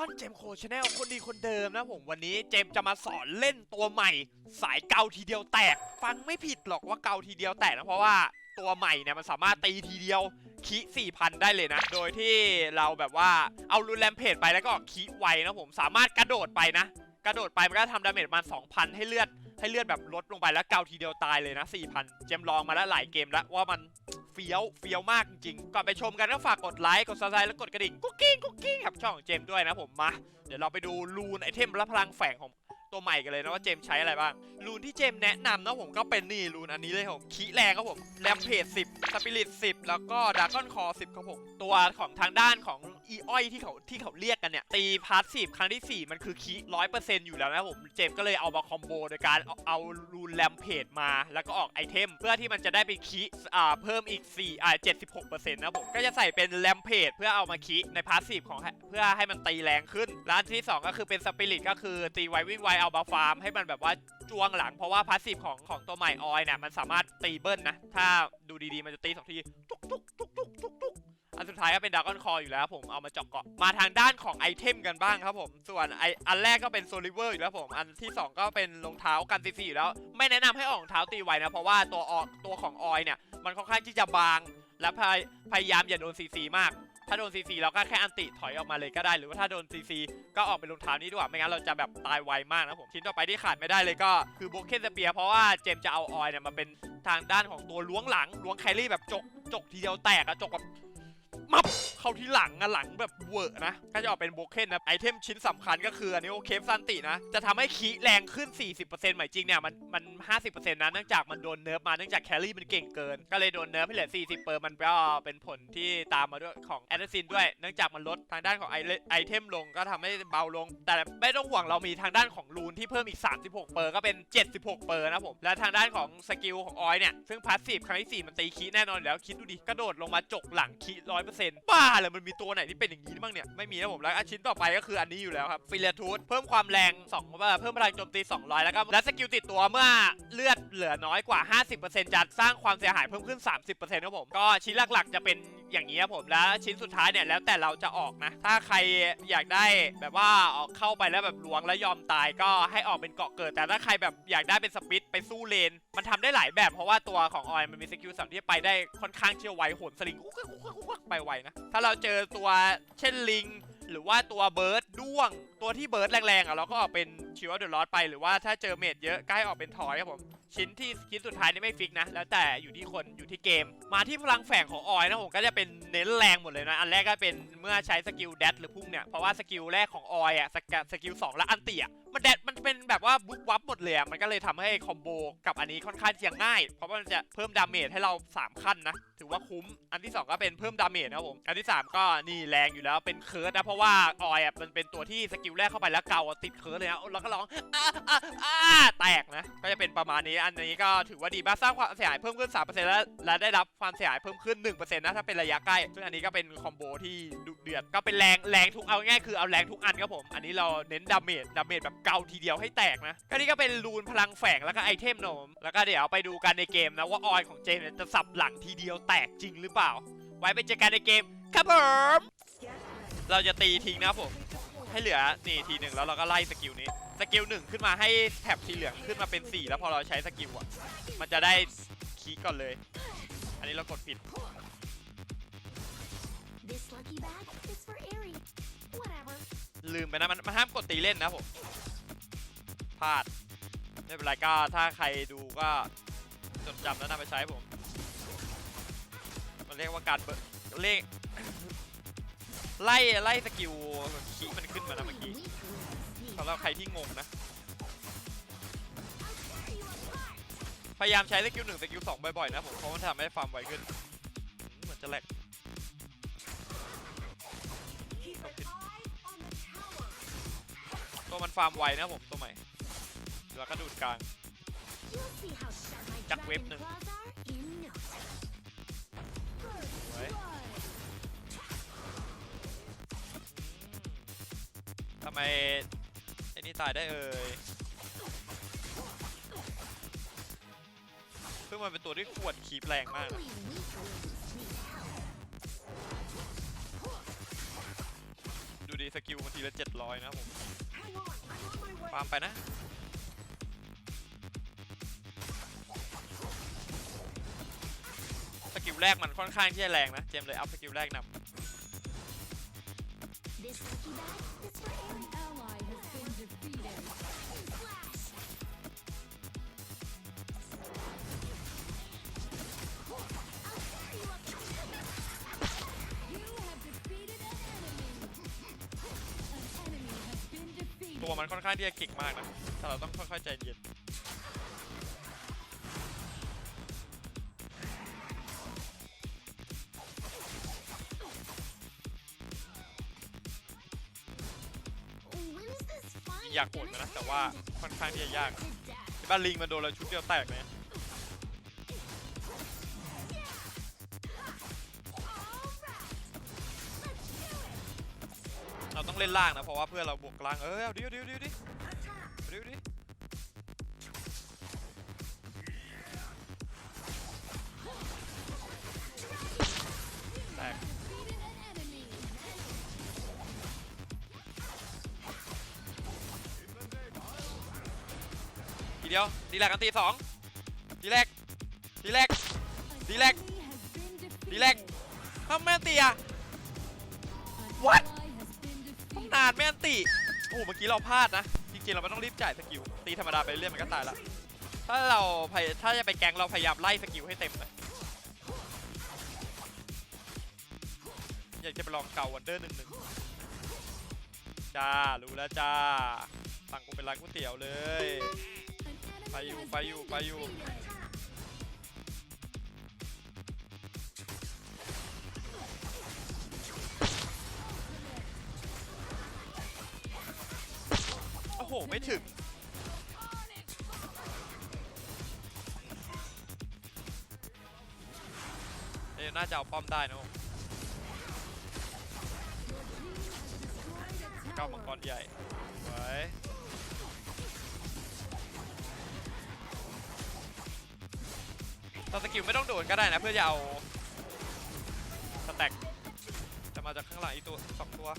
เบคอนเจมโคชแนลคนดีคนเดิมนะผมวันนี้เจมจะมาสอนเล่นตัวใหม่ สายเกาทีเดียวแตก ฟังไม่ผิดหรอกว่าเกาทีเดียวแตกนะเพราะว่าตัวใหม่เนี่ยมันสามารถตีทีเดียวคิ4,000 ได้เลยนะ โดยที่เราแบบว่าเอารูนแรมเพจไปแล้วก็คิไวนะผมสามารถกระโดดไปนะ กระโดดไปมันก็ทำดาเมจประมาณ2,000 ให้เลือดให้เลือดแบบลดลงไปแล้วเกาทีเดียวตายเลยนะ4,000 เจมลองมาแล้วหลายเกมแล้วว่ามัน ฟี้ยวเฟี้ยวมากจริงๆก่อนไปชมกันก็ฝากกดไลค์กดซับสไครต์แล้วกดกระดิ่งกุ๊กกิ้งกุ๊กกิ้งกับช่องของเจมด้วยนะผมมาเดี๋ยวเราไปดูรูนไอเทมและพลังแฝงของตัวใหม่กันเลยนะว่าเจมใช้อะไรบ้าง รูนที่เจมแนะนำนะผมก็เป็นนี่รูนอันนี้เลยผมคีแรงครับผมแรมเพจ10สปิริต10 แล้วก็ดากอนคอ10ครับผมตัวของทางด้านของ อีอ้อยที่เขาที่เขาเรียกกันเนี่ย ตีพาร์ทสิบครั้งที่ 4 มันคือคีร้อยเปอร์เซ็นต์อยู่แล้วนะผม เจมก็เลยเอามาคอมโบโดยการเอาเอารูนแรมเพจมา แล้วก็ออกไอเทม เพื่อที่มันจะได้เป็นคีอ่าเพิ่มอีก4อ่า76%นต์นะผม ก็จะใส่เป็นแรมเพจเพื่อเอามาคีในพาร์ทสิบของเพื่อให้มันตีแรงขึ้นแล้วอันที่ 2 ก็คือเป็นสปิริตก็คือตีไววิ่งไวเอามาฟาร์มให้มันแบบว่าจวงหลังเพราะว่าพาสซีฟของของตัวใหม่ออยเนี่ยมันสามารถตีเบิ้ลนะถ้าดูดีๆมันจะตีสองทีตุ๊กตุ๊กตุ๊กตุ๊กตุ๊กตุ๊ก อันสุดท้ายก็เป็นด r ก g นคออยู่แล้วผมเอามาเจาะเกาะมาทางด้านของไอเทมกันบ้างครับผมส่วนไออันแรกก็เป็นโซลิเวอร์อยู่แล้วผมอันที่ 2 ก็เป็นรองเท้ากันซีซีอยู่แล้ว ไม่แนะนำให้ออกรองเท้าตีไวนะเพราะว่าตัวออกตัวของออยเนี่ยมันค่อนข้างที่จะบาง และพยพยายามอย่าโดนซีซีมากถ้าโดนซีซีเราก็แค่อันติถอยออกมาเลยก็ได้ หรือว่าถ้าโดนซีซีก็ออกเป็นรองเท้านี้ดีกว่าไม่งั้นเราจะแบบตายไวมากนะผมชิ้นต่อไปที่ขาดไม่ได้เลยก็คือโบเคนสเปียเพราะว่าเจมจะเอาออยเนี่ยมาเป็นทางด้านของตัวล้วงหลังล้วงแครี่แบบจกจกทีเดียวแตกอะจกแบบ มับเข้าที่หลังอะหลังแบบเวอร์นะก็จะออกเป็นโบเคนนะไอเทมชิ้นสำคัญก็คืออันนี้โอเคฟซันตินะ จะทำให้คีแรงขึ้น 40%หมายจริงเนี่ยมันมัน 50%นะเนื่องจากมันโดนเนิร์ฟมาเนื่องจากแครี่มันเก่งเกิน ก็เลยโดนเนิร์ฟให้เหลือ 40 เปอร์มันก็เป็นผลที่ตามมาด้วยของแอดซินด้วย เนื่องจากมันลดทางด้านของไอไอเทมลงก็ทำให้เบาลง แต่ไม่ต้องห่วงเรามีทางด้านของรูนที่เพิ่มอีก 36 เปอร์ก็เป็น 76 เปอร์นะผมและทางด้านของสกิลของออยเนี่ยซึ่งพาสซีฟครั้งที่4มันตีคีแน่นอนแล้วคิดดูดิกระโดดลงมาจกหลังคีร้เซ็นบ้าเลยมันมีตัวไหนที่เป็นอย่างนี้บ้างเนี่ย ไม่มีนะผมแล้วอันชิ้นต่อไปก็คืออันนี้อยู่แล้วครับฟิเลทูธเพิ่มความแรง2เพิ่มพลังโจมตี 200 แล้วก็และสกิลติดตัวเมื่อเลือด เหลือน้อยกว่า 50%จะสร้างความเสียหายเพิ่มขึ้น 30%ครับผม ก็ชิ้นหลักๆ จะเป็นอย่างนี้ครับผม แล้วชิ้นสุดท้ายเนี่ยแล้วแต่เราจะออกนะ ถ้าใครอยากได้แบบว่าออกเข้าไปแล้วแบบล้วงแล้วยอมตายก็ให้ออกเป็นเกาะเกิด แต่ถ้าใครแบบอยากได้เป็นสปิดไปสู้เลน มันทำได้หลายแบบเพราะว่าตัวของออยมันมีสกิลสั่งที่ไปได้ค่อนข้างเชี่ยวไวโหนสลิงไปไวนะ ถ้าเราเจอตัวเช่นลิง หรือว่าตัวเบิร์ดด้วง ตัวที่เบิร์ดแรงๆอะเราก็ออกเป็นชิวเดอร์ลอสไปหรือว่าถ้าเจอเมดเยอะก็ให้ออกเป็นทอยครับผม ชิ้นที่ชิ้นสุดท้ายนี่ไม่ฟิกนะ แล้วแต่อยู่ที่คนอยู่ที่เกม มาที่พลังแฝงของออยนะผมก็จะเป็นเน้นแรงหมดเลยนะ อันแรกก็เป็นเมื่อใช้สกิลแดดหรือพุ่งเนี่ย เพราะว่าสกิลแรกของออยอะสกิลสองและอันติอะมันแดดมันเป็นแบบว่าบุ๊บวับหมดเลยอะมันก็เลยทำให้คอมโบกับอันนี้ค่อนข้างจะง่าย เพราะว่ามันจะเพิ่มดาเมจให้เรา 3 ขั้นนะถือว่าคุ้ม อันที่ 2 ก็เป็นเพิ่มดาเมจนะครับผมอันที่ 3 ก็นี่แรงอยู่แล้วเป็นเคิร์ดนะเพราะว่าออยอะมันเป็นตัวที่สกิลแรกเข้าไปแล้วเกาอะติดเคิร์ดเลยนะแล้วก็ร้องอ้าอ้าอ้าแตกนะ ก็จะเป็นประมาณนี้ อันนี้ก็ถือว่าดีมากสร้างความเสียหายเพิ่มขึ้น 3%แล้วและได้รับความเสียหายเพิ่มขึ้น 1%นะถ้าเป็นระยะใกล้ ซึ่งอันนี้ก็เป็นคอมโบที่ดุเดือด ก็เป็นแรงแรงทุกเอาง่ายคือเอาแรงทุกอันครับผม อันนี้เราเน้นดาเมจดาเมจแบบเกาทีเดียวให้แตกนะก็นี่ก็เป็นรูนพลังแฝงแล้วก็ไอเทมนม แล้วก็เดี๋ยวไปดูกันในเกมนะว่าออยของเจมส์เนี่ยจะสับหลังทีเดียวแตกจริงหรือเปล่า ไว้ไปเจอกันในเกมครับผมเราจะตีทิ้งนะผม ให้เหลือนี่ทีหนึ่งแล้วเราก็ไล่สกิลนี้สกิลหนึ่งขึ้นมาให้แท็บสีเหลืองขึ้นมาเป็น 4 แล้วพอเราใช้สกิลอะมันจะได้คีย์ก่อนเลย อันนี้เรากดผิด This lucky bag is for Aerie. Whatever. ลืมไปนะมันมันห้ามกดตีเล่นนะผมพลาดไม่เป็นไรก็ถ้าใครดูก็จดจำแล้วนำไปใช้ผม มันเรียกว่าการเบิเลข ไล่ไล่สกิลคีย์มันขึ้นมานะเมื่อกี้สำหรับใครที่งงนะ พยายามใช้สกิลหนึ่งสกิลสองบ่อยๆนะผมเพราะมันทำให้ฟาร์มไวขึ้นเหมือนจะแหลกตัวมันฟาร์มไวนะผมตัวใหม่แล้วก็ดูดกลาง You'll see how sharp my Chắc web dragon มไอ้นี่ตายได้เอ่ยซึ่งมันเป็นตัวที่ขวดคีบแรงมากนะดูดีสกิลมันทีละเจ็ดร้อยนะผมฟาร์มไปนะสกิลแรกมันค่อนข้างที่จะแรงนะ เจมเลยอัพสกิลแรกน This ตัวมันค่อนข้างที่จะเก่งมากนะ แต่เราต้องค่อยๆใจเย็น When is this fun อยากโหด gonna นะ แต่ว่า end? ค่อนข้างที่จะยาก To death. ไอ้บ้านลิงมันโดนเราชุดเดียวแตกเลย เราต้องเล่นล่างนะ เพราะว่าเพื่อนเราบวกกลาง เออเอาดิเอาดิเอาดิเอาดิเอาดิเอาดิแตกทีเดียวดีแลกกันตีสองดีแลกดีแลก An Dilek. enemy has been defeated. ดีแลกทำแม่นตีอะ What? นานแม่นตีโอ้เมื่อกี้เราพลาดนะ จริงๆ เราไม่ต้องรีบจ่ายสกิล ตีธรรมดาไปเรื่อยมันก็ตายละ ถ้าเราพยถ้าจะไปแกงเราพยายามไล่สกิลให้เต็มเลยอยากจะไปลองเก่าวันเดอร์หนึ่งหนึ่งจ้า รู้แล้วจ้าสั่งกูเป็นร้านก๋วยเตี๋ยวเลย ไปอยู่ ไปอยู่ ไปอยู่ ไม่ถึง เอ้ยน่าจะเอาป้อมได้นะผมเก้ามังกรใหญ่ไว้ตอนสกิลไม่ต้องโดดก็ได้นะเพื่อจะเอาสแต็กจะมาจากข้างหลังอีกตัวสองตัว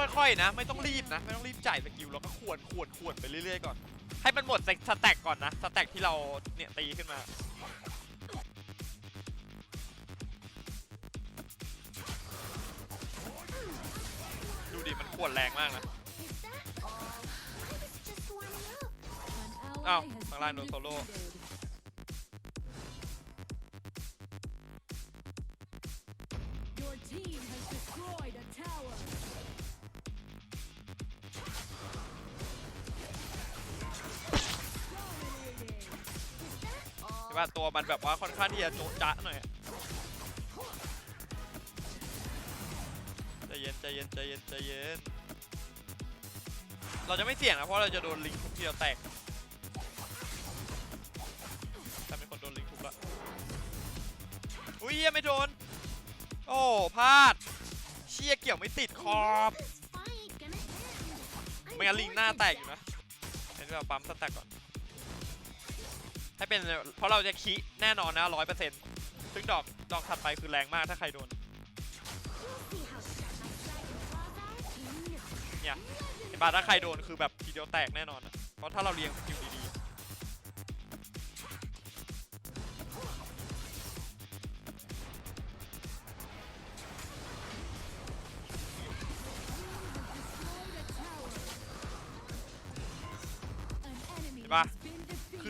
ค่อยๆนะ ไม่ต้องรีบนะ ไม่ต้องรีบจ่ายสกิลแล้วก็ขวนขวนขวนไปเรื่อยๆก่อน ให้มันหมดสแต็กก่อนนะสแต็กที่เราเนี่ยตีขึ้นมาดูดิมันขวนแรงมากนะ Is that all? I was just warming up. An Ow, ally has thằng Lan been đồ ใช่ all? ป่ะตัวมันแบบว่าค่อนข้างที่จะโจะจ๊ะหน่อยใจเย็นใจเย็นใจเย็นใจเย็น เราจะไม่เสี่ยงนะเพราะเราจะโดนลิงทุบทีเดียวแตกแต่เป็นคนโดนลิงทุบละอุ้ยยังไม่โดน โอ้พลาด เชี่ยเกี่ยวไม่ติดขอบไม่งั้นลิงหน้าแตกอยู่นะเห็นแบบปั๊มสแต็กก่อน ให้เป็นเพราะเราจะคิแน่นอนนะร้อยเปอร์เซ็นต์ซึ่งดอกดอกถัดไปคือแรงมากถ้าใครโดน เนี่ยเห็นปะถ้าใครโดนคือแบบทีเดียวแตกแน่นอนอะเพราะถ้าเราเรียงสกิลดี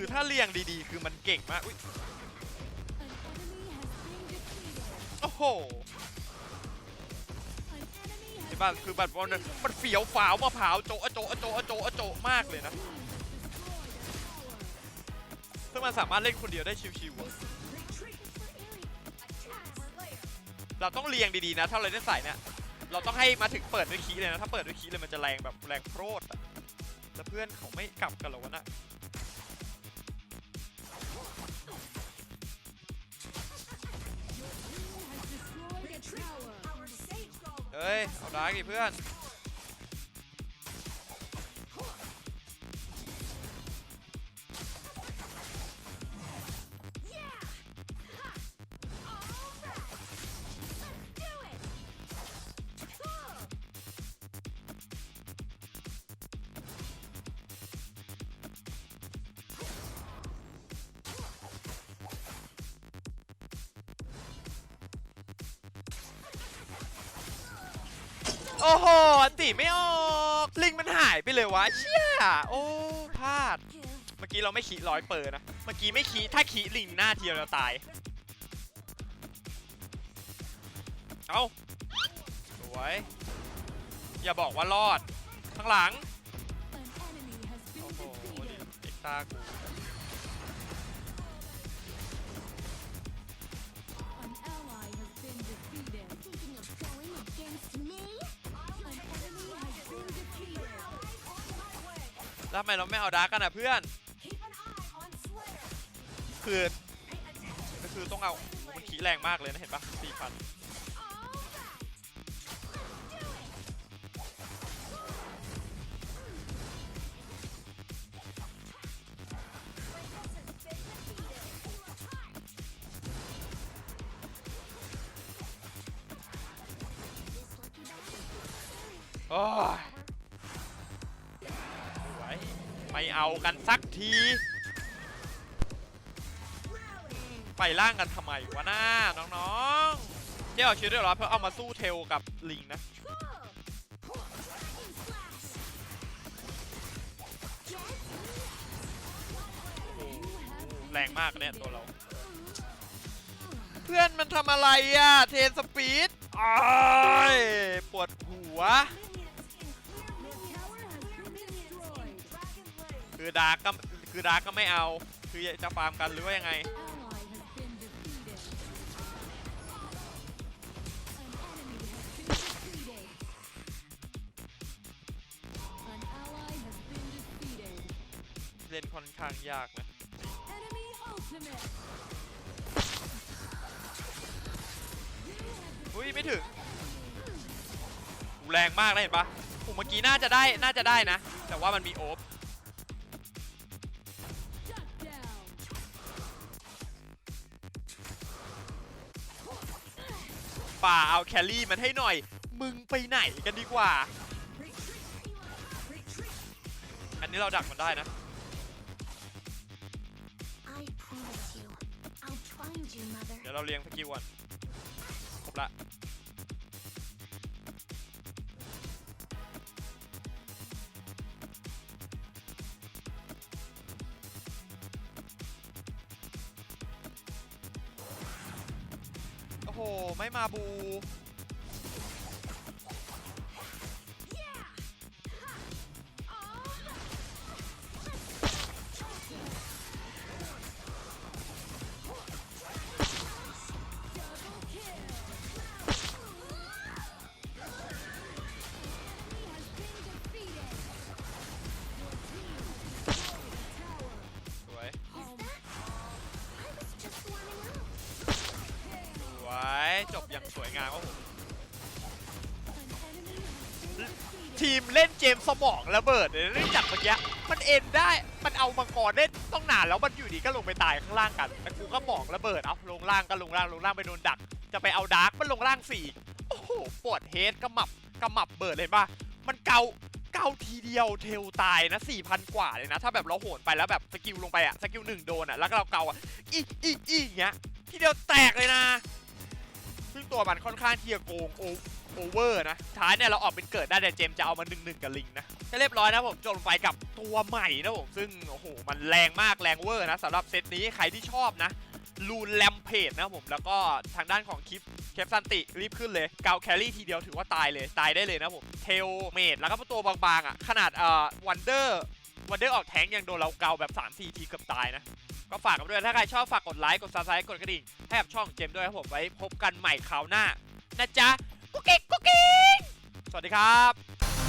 คือถ้าเรียงดีๆ คือมันเก่งมากอุ๊ยโอ้โห An enemy has เห็นป่ะคือบบว่ามันมันเฟียวฟ้าวมะพร้าวโจะอะโจะอะโจะอะโจะอะโจะมากเลยนะซึ่งมันสามารถเล่นคนเดียวได้ชิวๆเราต้องเรียงดีๆนะ ถ้าเราได้ใส่เนี่ยเราต้องให้มาถึงเปิดด้วยคีเลยนะ ถ้าเปิดด้วยคีเลยมันจะแรงแบบแรงโครดอะแล้วเพื่อนเขาไม่กลับกันหรอวะน่ะ เฮ้ย เอาดาร์กดิเพื่อน โอ้โหอันติไม่ออกลิงมันหายไปเลยวะเชี่ยโอ้พลาด เมื่อกี้เราไม่ขีร้อยเปอร์นะ เมื่อกี้ไม่ขีถ้าขีลิงหน้าเทียวเราตาย เอาสวย อย่าบอกว่ารอด ข้างหลัง โอ้โหเอ็กต้ากู แล้วทำไมเราไม่เอาดาร์กกันอะเพื่อน คือก็คือต้องเอามันขีแรงมากเลยนะเห็นปะสี่พันโอ้ยไม่ไหว ไม่เอากันสักที ไปล่างกันทำไมวะหน้าน้องๆเจ้าเอาชีวิตเรียบร้อเพื่อเอามาสู้เทลกับลิงนะแรงมากเนี่ยตัวเรา เพื่อนมันทำอะไรอะ เทนสปีดอ้ายปวดหัว คือดาร์กก็คือดาร์กก็ไม่เอา คือจะฟาร์มกันหรือว่ายังไง Ally has been defeated. An enemy has been defeated. An ally has been defeated. เล่นค่อนข้างยากนะ Enemy ultimate. อุ้ยไม่ถึงแรงมากเลยเห็นปะผมเมื่อกี้น่าจะได้น่าจะได้นะ แต่ว่ามันมีโอฟ ป่าเอาแครี่มันให้หน่อย มึงไปไหนกันดีกว่า อันนี้เราดักมันได้นะ I promise you, I'll find you, mother. เดี๋ยวเราเรียงสกิลก่อนครบละ ไม่มาบู บอย่างสวยงาผมทีมเล่นเกมสมองระเบิดเลยเล่นจากเมื่อกี้มันเอ็นได้ มันเอามังกรเล่นต้องหนาแล้วมันอยู่ดีก็ลงไปตายข้างล่างกันแต่กูก็หมองระเบิด เอาลงล่างก็ลงล่างลงล่างไปโดนดัก จะไปเอาดาร์กมันลงล่างสี่โอ้โหปวดเฮดกระหมับกระหมับเบิดเลยป่ะมันเกาเกาทีเดียวเทลตายนะ4,000กว่าเลยนะ ถ้าแบบเราโหนไปแล้วแบบสกิลลงไปอะสกิลหนึ่งโดนอะแล้วก็เราเกาอะอีอีอีอย่างเงี้ยทีเดียวแตกเลยนะ ซึ่งตัวมันค่อนข้างที่จะโกงโอเวอร์นะท้ายเนี่ยเราออกเป็นเกิดได้แต่เจมจะเอามาหนึ่งหนึ่งกับลิงนะก็เรียบร้อยนะผมจบไปกับตัวใหม่นะผมซึ่งโอ้โหมันแรงมากแรงเวอร์นะสำหรับเซตนี้ใครที่ชอบนะลูนแลมเพจนะผมแล้วก็ทางด้านของคลิปเคปซันติรีบขึ้นเลยเกาแครี่ทีเดียวถือว่าตายเลยตายได้เลยนะผมเทลเมดแล้วก็ตัวบางๆอะขนาดเอ่อวันเดอร์วันเดอร์ออกแทงยังโดนเราเกาแบบ3-4ทีเกือบตายนะ ก็ฝากกันด้วย ถ้าใครชอบฝากกดไลค์กดซับสไครต์กดกระดิ่งให้กับช่องเจมด้วยครับผมไว้พบกันใหม่คราวหน้านะจ๊ะกุ๊กกิ๊กกุ๊กกิ๊กสวัสดีครับ